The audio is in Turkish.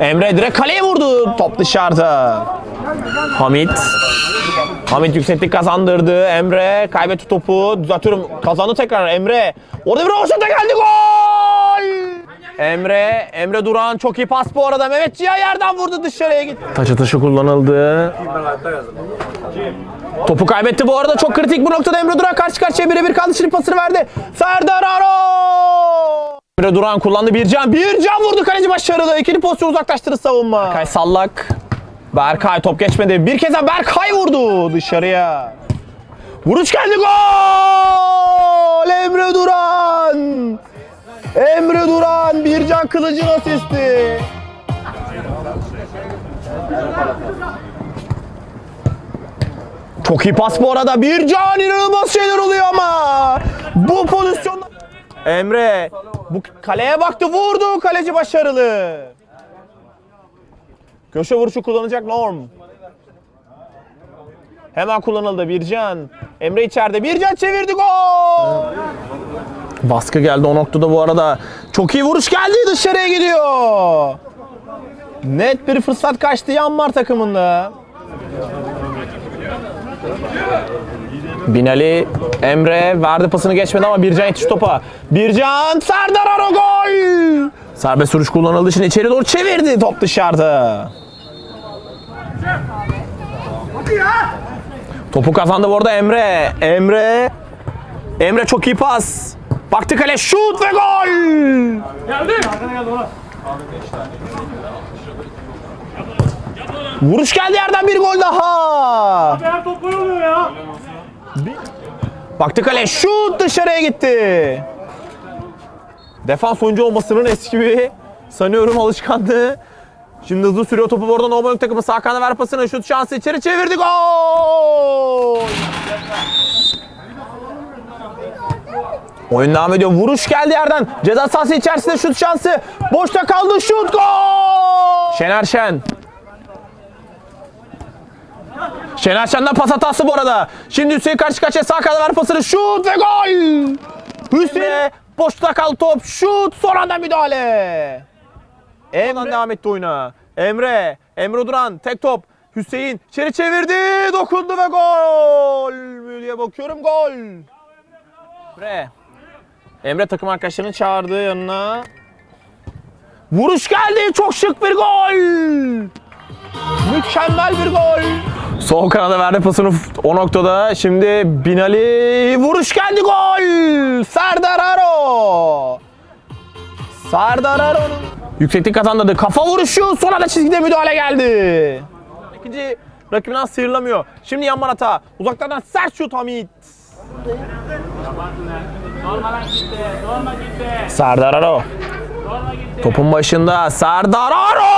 Emre direkt kaleye vurdu. Top dışarıda. Hamit. Hamit yükseklik kazandırdı. Emre kaybetti topu. Düzeltiyorum. Kazandı tekrar Emre. Orada bir roşata geldi. Gol! Emre, Emre Duran çok iyi pas bu arada. Mehmet Ciha yerden vurdu dışarıya gitti. Taç atışı kullanıldı. Topu kaybetti bu arada. Çok kritik bu noktada Emre Duran karşı karşıya birebir kaldı. Şimdi pasını verdi. Serdar Aro! Emre Duran kullandı Bircan. Bircan vurdu kaleci başarılı. İkinci pozisyon uzaklaştırdı savunma. Berkay Sallak. Berkay top geçmedi. Bir kez daha Berkay vurdu dışarıya. Vuruş geldi gol! Emre Duran! Emre Duran Bircan Kılıç'ın asisti. Çok iyi pas bu arada. Bircan inanılmaz şeyler oluyor ama. Bu pozisyonda Emre bu kaleye baktı vurdu. Kaleci başarılı. Köşe vuruşu kullanacak Norm. Hemen kullanıldı Bircan. Emre içeride. Bircan çevirdi gol. Baskı geldi o noktada bu arada. Çok iyi vuruş geldi dışarıya gidiyor. Net bir fırsat kaçtı Yanmar takımında. Binali Emre verdi pasını geçmedi ama Bircan yetiş topa. Bircan Serdar Aro gol. Serbest vuruş kullanıldı şimdi içeri doğru çevirdi top dışarıda. Topu kazandı bu arada Emre. Emre. Emre çok iyi pas. Baktı kale şut ve gol. Vuruş geldi yerden bir gol daha. Her top gol oluyor ya. Baktı kale şut dışarıya gitti. Defans oyuncu olmasının eski bir sanıyorum alışkanlığı. Şimdi hızlı sürüyor topu bu arada Novonik takımı sağ kanada ver pasını şut şansı içeri çevirdi gol. Oyun devam ediyor. Vuruş geldi yerden. Ceza sahası içerisinde şut şansı. Boşta kaldı şut gol. Şener Şen. Şener Şen'den pas hatası bu arada. Şimdi Hüseyin karşı karşıya sağ kanada ver pasını. Şut ve gol. Hüseyin boşta kaldı top. Şut son anda müdahale. Emre devam etti oyuna. Emre, Emre Duran tek top. Hüseyin içeri çevirdi, dokundu ve gol. Mü diye bakıyorum gol. Emre. Emre takım arkadaşlarını çağırdı yanına. Vuruş geldi, çok şık bir gol. Mükemmel bir gol. Sol kanada verdi pasını o noktada. Şimdi Binali vuruş geldi gol. Serdar Aro. Serdar Aro'nun yükseklik kazandırdı. Kafa vuruşu sonra da çizgide müdahale geldi. İkinci rakibinden sıyrılamıyor. Şimdi yan hata. Uzaklardan sert şut Hamit. Serdar Aro. Topun başında Serdar Aro!